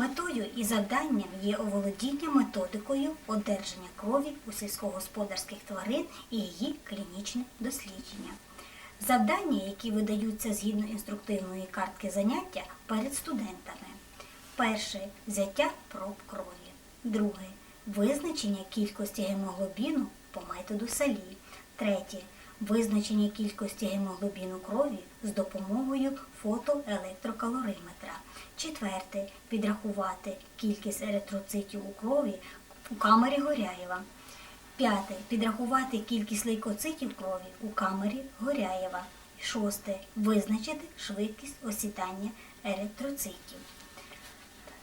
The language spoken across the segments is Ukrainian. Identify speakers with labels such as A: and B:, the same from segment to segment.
A: Метою і завданням є оволодіння методикою одержання крові у сільськогосподарських тварин і її клінічне дослідження. Завдання, які видаються згідно інструктивної картки заняття перед студентами. Перше взяття проб крові. Друге визначення кількості гемоглобіну по методу салі. Третє визначення кількості гемоглобіну крові з допомогою фотоелектрокалориметра. Четверте підрахувати кількість еритроцитів у крові у камері Горяєва. П'яте підрахувати кількість лейкоцитів крові у камері Горяєва. Шосте визначити швидкість осідання еритроцитів.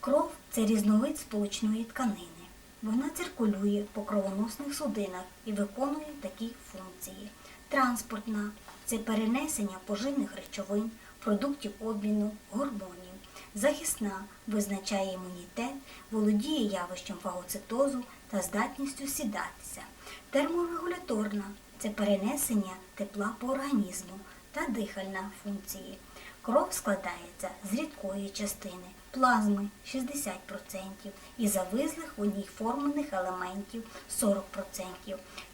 A: Кров це різновид сполучної тканини. Вона циркулює по кровоносних судинах і виконує такі функції. Транспортна це перенесення поживних речовин, продуктів обміну, гормонів. Захисна визначає імунітет, володіє явищем фагоцитозу та здатністю сідатися. Терморегуляторна це перенесення тепла по організму та дихальна функції. Кров складається з рідкої частини плазми 60% і завислих у ній формених елементів 40%.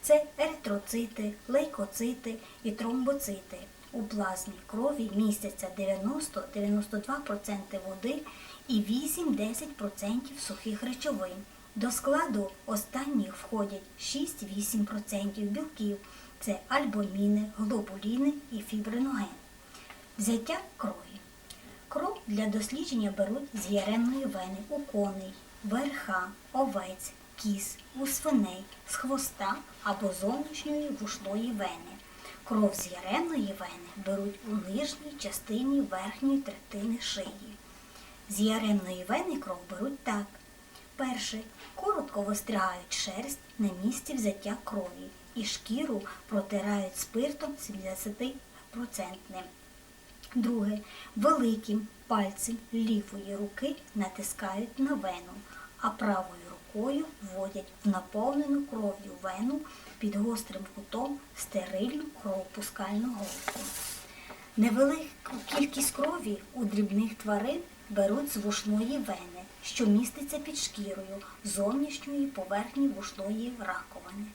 A: Це еритроцити, лейкоцити і тромбоцити. У плазмі крові містяться 90-92% води і 8-10% сухих речовин. До складу останніх входять 6-8% білків. Це альбуміни, глобуліни і фібриноген. Взяття крові. Кров для дослідження беруть з яремної вени у коней, верха, овець, кіз, у свиней, з хвоста або зовнішньої вушної вени. Кров з яремної вени беруть у нижній частині верхньої третини шиї. З яремної вени кров беруть так. Перше. Коротко вистрягають шерсть на місці взяття крові і шкіру протирають спиртом 70%. Друге. Великим пальцем лівої руки натискають на вену, а правою рукою вводять в наповнену кров'ю вену під гострим кутом стерильну кровопускальну голку. Невелику кількість крові у дрібних тварин беруть з вушної вени, що міститься під шкірою зовнішньої поверхні вушної раковини.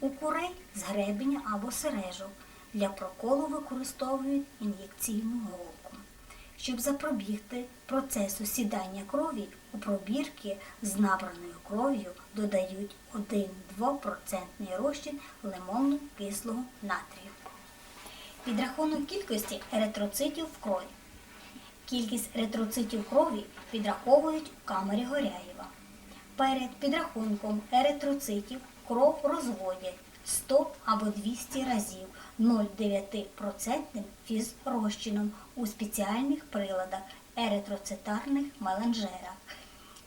A: У курей з гребеня або сережок для проколу використовують ін'єкційну голку. Щоб запобігти процесу сідання крові, пробірки з набраною кров'ю додають 1-2% розчин лимонно кислого натрію. Підрахунок кількості еритроцитів в крові. Кількість еритроцитів крові підраховують у камері Горяєва. Перед підрахунком еритроцитів кров розводять 100 або 200 разів 0,9% фізрозчином у спеціальних приладах еритроцитарних меленжерах.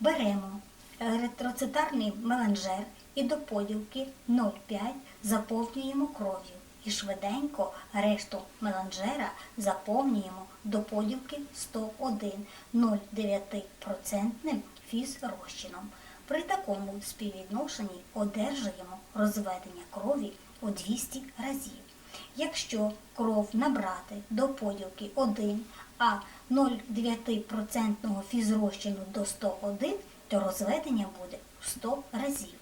A: Беремо еритроцитарний меленжер і до поділки 0,5 заповнюємо кров'ю і швиденько решту меланжера заповнюємо до поділки 101 0,9% фізрозчином. При такому співвідношенні одержуємо розведення крові у 200 разів. Якщо кров набрати до поділки 1, а 0,9% фізрозчину до 101, то розведення буде у 100 разів.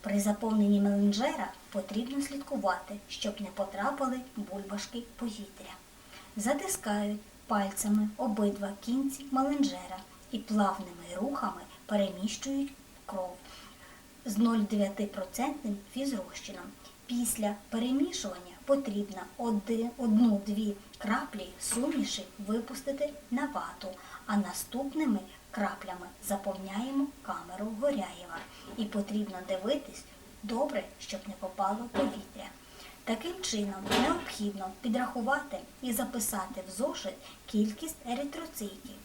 A: При заповненні меленджера потрібно слідкувати, щоб не потрапили бульбашки повітря. Затискають пальцями обидва кінці меленджера і плавними рухами переміщують кров з 0,9% фізрозчином. Після перемішування потрібно 1-2 краплі суміші випустити на вату, а наступними краплями заповняємо камеру Горяєва. І потрібно дивитись добре, щоб не попало повітря. Таким чином необхідно підрахувати і записати в зошит кількість еритроцитів.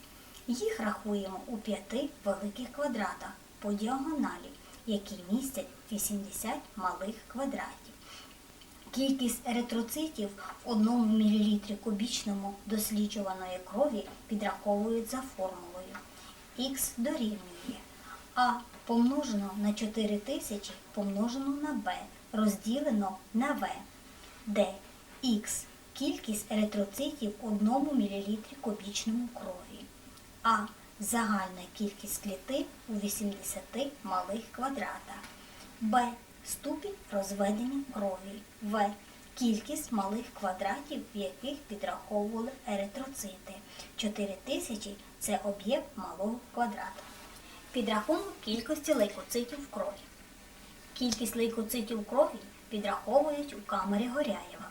A: Їх рахуємо у п'яти великих квадратах по діагоналі, які містять 80 малих квадратів. Кількість еритроцитів в 1 мл кубічному досліджуваної крові підраховують за формулою. Х дорівнює А помножено на 4000 помножено на Б розділено на В, де Х кількість еритроцитів в 1 мл кубічному крові. А. Загальна кількість клітин у 80 малих квадратах. Б. Ступінь розведення крові. В. Кількість малих квадратів, в яких підраховували еритроцити. 4000 – це об'єм малого квадрата. Підрахунок кількості лейкоцитів в крові. Кількість лейкоцитів крові підраховують у камері Горяєва.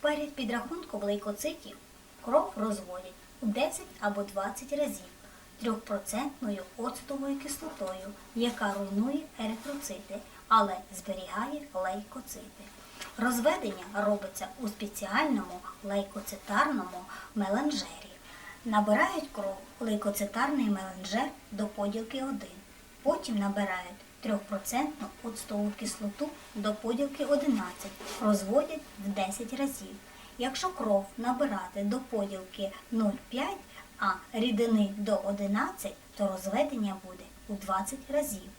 A: Перед підрахунком лейкоцитів кров розводять у 10 або 20 разів 3% оцтовою кислотою, яка руйнує еритроцити, але зберігає лейкоцити. Розведення робиться у спеціальному лейкоцитарному меленжері. Набирають кров лейкоцитарний меленжер до поділки 1. Потім набирають 3% оцтову кислоту до поділки 11, розводять в 10 разів. Якщо кров набирати до поділки 0,5, а рідини до 11, то розведення буде у 20 разів.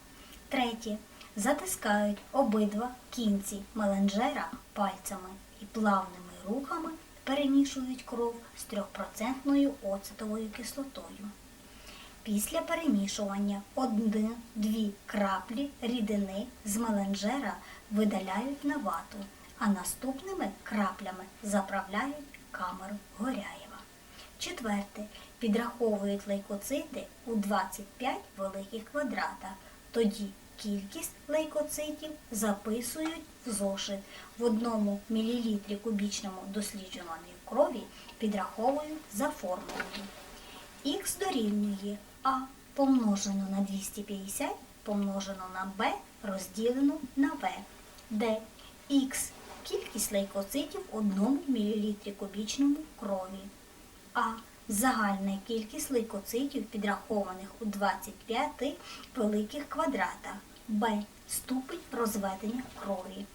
A: Третє. Затискають обидва кінці меленжера пальцями і плавними рухами перемішують кров з 3% оцетовою кислотою. Після перемішування один-дві краплі рідини з меленжера видаляють на вату, а наступними краплями заправляють камеру Горяєва. Четверте. Підраховують лейкоцити у 25 великих квадратах. Тоді кількість лейкоцитів записують в зошит в 1 мл кубічному досліджуваної крові підраховують за формулою. Х дорівнює А помножено на 250 помножено на Б розділено на В, де Х кількість лейкоцитів в 1 мл кубічному крові. А загальна кількість лейкоцитів, підрахованих у 25 великих квадратах. Б. Ступень розведення крові.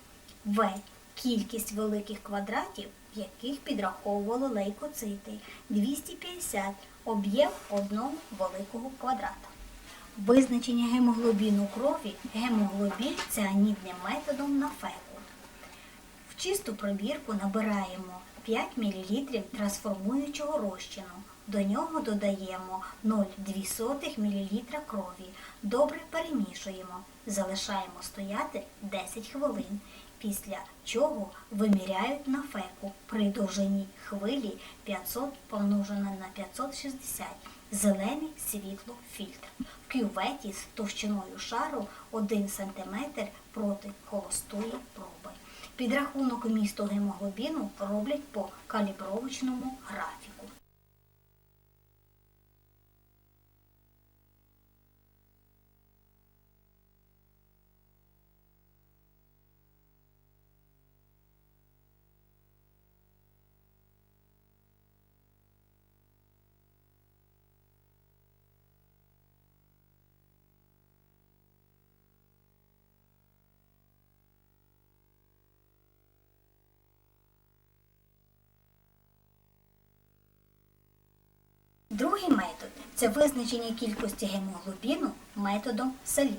A: В. Кількість великих квадратів, в яких підраховували лейкоцити 250 об'єм одного великого квадрата. Визначення гемоглобіну крові гемоглобін ціанідним методом на феку. В чисту пробірку набираємо 5 мл трансформуючого розчину. До нього додаємо 0,2 мл крові. Добре перемішуємо. Залишаємо стояти 10 хвилин. Після чого виміряють на феку при довжині хвилі 500 помножене на 560 зелений світло фільтр. В кюветі з товщиною шару 1 см проти холостої проби. Підрахунок місту гемоглобіну роблять по калібровочному графіку. Другий метод це визначення кількості гемоглобіну методом Салі.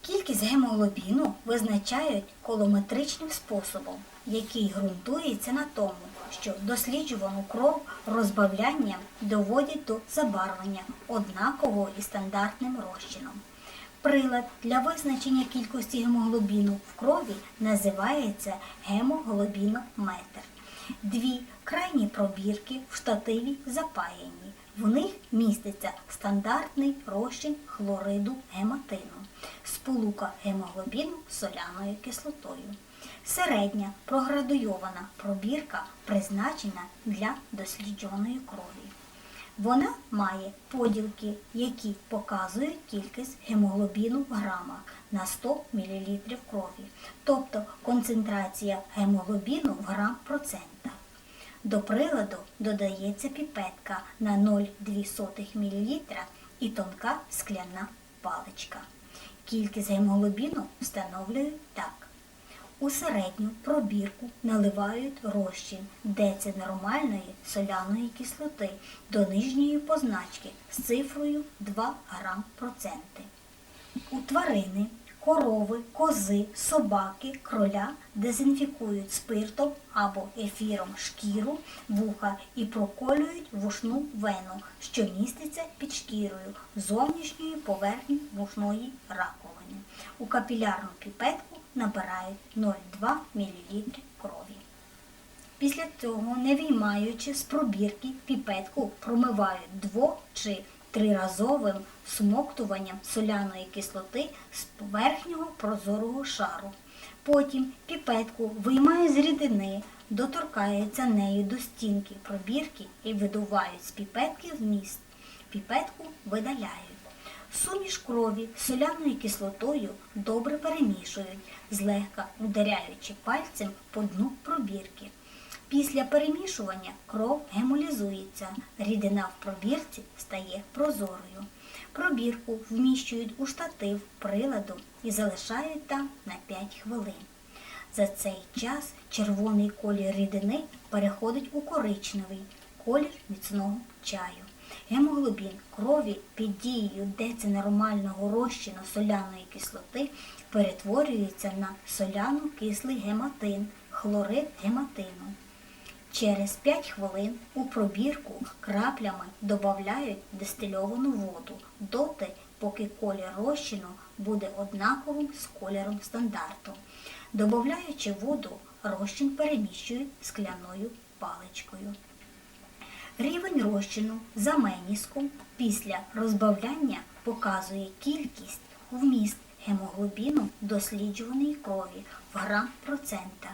A: Кількість гемоглобіну визначають колометричним способом, який ґрунтується на тому, що досліджувану кров розбавлянням доводять до забарвлення однакового і стандартним розчином. Прилад для визначення кількості гемоглобіну в крові називається гемоглобінометр. Дві крайні пробірки в штативі запаяні. В них міститься стандартний розчин хлориду гематину, сполука гемоглобіну соляною кислотою. Середня проградуйована пробірка призначена для досліджуваної крові. Вона має поділки, які показують кількість гемоглобіну в грамах на 100 мл крові, тобто концентрація гемоглобіну в грам процентах. До приладу додається піпетка на 0,2 мл і тонка скляна паличка. Кількість гемоглобіну встановлюють так. У середню пробірку наливають розчин децинормальної соляної кислоти до нижньої позначки з цифрою 2 грам проценти. У тварини Корови, кози, собаки, кроля дезінфікують спиртом або ефіром шкіру, вуха і проколюють вушну вену, що міститься під шкірою зовнішньої поверхні вушної раковини. У капілярну піпетку набирають 0,2 мл крові. Після цього, не виймаючи з пробірки, піпетку промивають дво- чи триразовим смоктуванням соляної кислоти з верхнього прозорого шару. Потім піпетку виймають з рідини, доторкаються нею до стінки пробірки і видувають з піпетки вміст. Піпетку видаляють. Суміш крові з соляною кислотою добре перемішують, злегка ударяючи пальцем по дну пробірки. Після перемішування кров гемолізується, рідина в пробірці стає прозорою. Пробірку вміщують у штатив приладу і залишають там на 5 хвилин. За цей час червоний колір рідини переходить у коричневий колір міцного чаю. Гемоглобін крові під дією децинормального розчину соляної кислоти перетворюється на соляно-кислий гематин, хлорид гематину. Через 5 хвилин у пробірку краплями додають дистильовану воду доти, поки колір розчину буде однаковим з кольором стандарту. Додаючи воду, розчин переміщують скляною паличкою. Рівень розчину за меніском після розбавляння показує кількість вміст гемоглобіну досліджуваної крові в грам процента.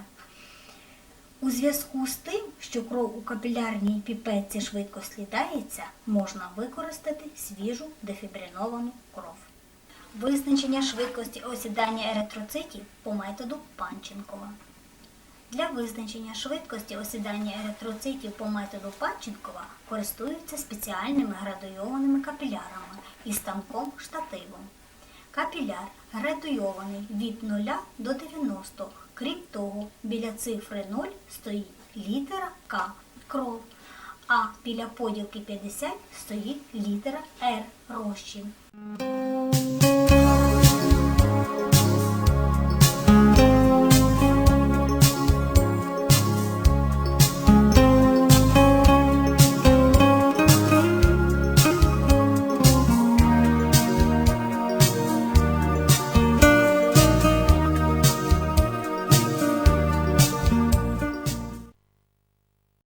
A: У зв'язку з тим, що кров у капілярній піпетці швидко слідається, можна використати свіжу дефібриновану кров. Визначення швидкості осідання еритроцитів по методу Панченкова. Для визначення швидкості осідання еритроцитів по методу Панченкова користуються спеціальними градуйованими капілярами і станком штативом. Капіляр градуйований від 0 до 90. Крім того, біля цифри 0 стоїть літера К кров, а біля поділки 50 стоїть літера Р розчин.